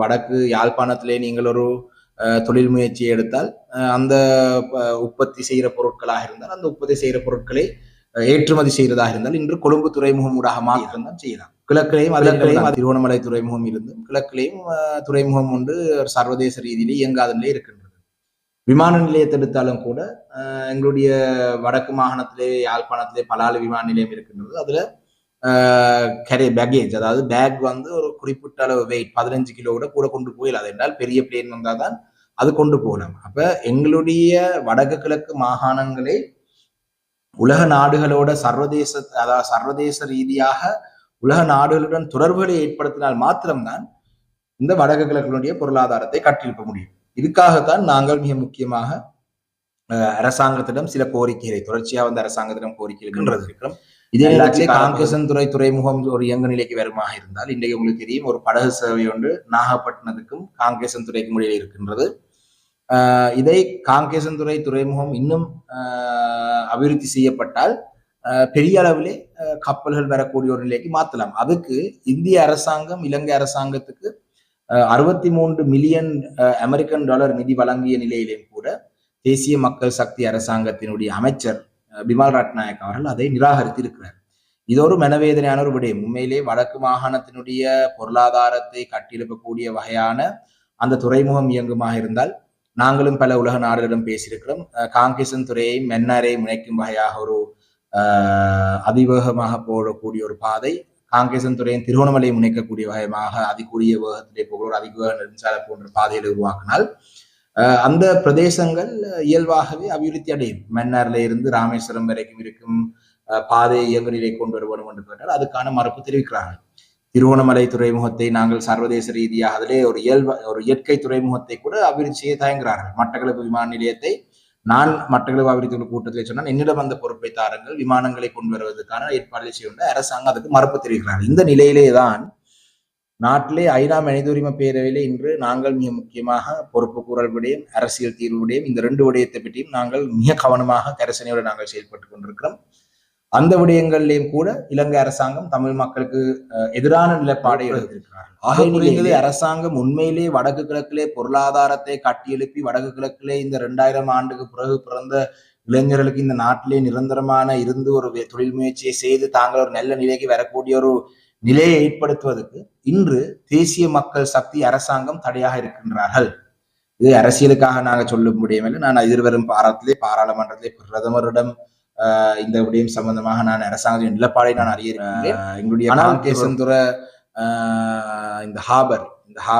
வடக்கு யாழ்ப்பாணத்திலே நீங்கள் ஒரு தொழில் முயற்சியை எடுத்தால் அந்த உற்பத்தி செய்கிற பொருட்களாக இருந்தால் அந்த உற்பத்தி செய்கிற பொருட்களை ஏற்றுமதி செய்கிறதாக இருந்தால் இன்று கொழும்பு துறைமுகம் ஊடாக தான் செய்யலாம். கிழக்கிலையும் கிழக்கிலையும் திருவண்ணாமலை துறைமுகம் இருந்தும் கிழக்கிலையும் துறைமுகம் ஒன்று சர்வதேச ரீதியிலே இயங்காத நிலை இருக்கின்றது. விமான நிலையத்தை எடுத்தாலும் கூட எங்களுடைய வடக்கு மாகாணத்திலே யாழ்ப்பாணத்திலே பலாலு விமான நிலையம் இருக்கின்றது. அதுல கரை பேகேஜ் அதாவது பேக் வந்து ஒரு குறிப்பிட்ட அளவு வெயிட் பதினஞ்சு கிலோ கூட கொண்டு போயிடலாம் என்றால் பெரிய பிளேன் வந்தால் தான் அது கொண்டு போகலாம். அப்ப எங்களுடைய வடக்கு கிழக்கு மாகாணங்களே உலக நாடுகளோட சர்வதேச அதாவது சர்வதேச ரீதியாக உலக நாடுகளுடன் தொடர்புகளை ஏற்படுத்தினால் மாத்திரம்தான் இந்த வடக்கு கிழக்கினுடைய பொருளாதாரத்தை கட்டியெழுப்ப முடியும். இதுக்காகத்தான் நாங்கள் மிக முக்கியமாக அரசாங்கத்திடம் சில கோரிக்கைகளை தொடர்ச்சியாக வந்து அரசாங்கத்திடம் கோரிக்கைகள் இருக்கிறோம் இதே நேரத்தில் காங்கேசன் துறை துறைமுகம் ஒரு இயங்க நிலைக்கு வருமாக இருந்தால் இன்றைக்கு உங்களுக்கு தெரியும் ஒரு படகு சேவை ஒன்று நாகப்பட்டினத்துக்கும் காங்கேசன் துறைக்கும் இடையில் இருக்கின்றது. இதை காங்கேசன் துறை துறைமுகம் இன்னும் அபிவிருத்தி செய்யப்பட்டால் பெரிய அளவிலே கப்பல்கள் வரக்கூடிய ஒரு நிலைக்கு மாற்றலாம். அதுக்கு இந்திய அரசாங்கம் இலங்கை அரசாங்கத்துக்கு அறுபத்தி மூன்று மில்லியன் அமெரிக்கன் டாலர் நிதி வழங்கிய நிலையிலும் கூட தேசிய மக்கள் சக்தி அரசாங்கத்தினுடைய அமைச்சர் பிமால் ரட்நாயக் அவர்கள் அதை நிராகரித்து இருக்கிறார் இது ஒரு மனவேதனையான ஒரு விடயம். உண்மையிலே வடக்கு மாகாணத்தினுடைய பொருளாதாரத்தை கட்டியெழுப்பக்கூடிய வகையான அந்த துறைமுகம் இயங்குமாக இருந்தால் நாங்களும் பல உலக நாடுகளிடம் பேசியிருக்கிறோம். காங்கேசன் துறையை மென்னரை முனைக்கும் வகையாக ஒரு அதிவேகமாக போடக்கூடிய ஒரு பாதை காங்கேசன் துறையின் திருகோணமலையை முனைக்கக்கூடிய வகையாக அதிகூடிய வேகத்திலே போகிற ஒரு அதிவேக நெடுஞ்சாலை போன்ற பாதைகளை உருவாக்கினால் அந்த பிரதேசங்கள் இயல்பாகவே அபிவிருத்தி அடையும். மன்னார்ல இருந்து ராமேஸ்வரம் வரைக்கும் இருக்கும் பாதை இயங்குநிலை கொண்டு வர வேண்டும் என்று கேட்டால் அதுக்கான மறுப்பு தெரிவிக்கிறார்கள். திருவோணமலை துறைமுகத்தை நாங்கள் சர்வதேச ரீதியாக அதிலே ஒரு இயல்பு ஒரு இயற்கை துறைமுகத்தை கூட அபிவிருத்தி செய்ய தயங்குகிறார்கள். மட்டக்களப்பு விமான நிலையத்தை நான் மட்டக்களப்பு அபிவிருத்தி குழு கூட்டத்தில் சொன்னால் என்னிடம் அந்த பொறுப்பை தாருங்கள். விமானங்களை கொண்டு வருவதற்கான ஏற்பாடுகளை செய்ய அரசாங்கம் அதுக்கு மறுப்பு தெரிவிக்கிறார்கள். இந்த நிலையிலே தான் நாட்டிலே ஐநா மனித உரிமை பேரவையிலே இன்று நாங்கள் மிக முக்கியமாக பொறுப்பு கூறல் விடயம் அரசியல் தீர்வு விடயம் இந்த ரெண்டு விடயத்தை பற்றியும் நாங்கள் மிக கவனமாக கரசனையோடு நாங்கள் செயல்பட்டு கொண்டிருக்கிறோம். அந்த விடயங்களிலேயும் கூட இலங்கை அரசாங்கம் தமிழ் மக்களுக்கு எதிரான நிலைப்பாடை புரிந்தது அரசாங்கம் உண்மையிலே வடக்கு கிழக்கிலே பொருளாதாரத்தை கட்டியெழுப்பி வடக்கு கிழக்கிலே இந்த இரண்டாயிரம் ஆண்டுக்கு பிறகு பிறந்த இளைஞர்களுக்கு இந்த நாட்டிலே நிரந்தரமான இருந்து ஒரு தொழில் முயற்சியை செய்து தாங்கள் ஒரு நல்ல நிலைக்கு வரக்கூடிய ஒரு நிலையை ஏற்படுத்துவதற்கு இன்று தேசிய மக்கள் சக்தி அரசாங்கம் தடையாக இருக்கின்றார்கள் இது அரசியலுக்காக நாங்க சொல்ல முடியவில்லை நான் எதிர்வரும் பாராட்டிலே பாராளுமன்றத்திலே பிரதமரிடம் இந்த விடயம் சம்பந்தமாக நான் அரசாங்கத்தின் நிலப்பாடை நான் அறிய. எங்களுடைய ஆஹ் இந்த ஹாபர் இந்த ஹாபர்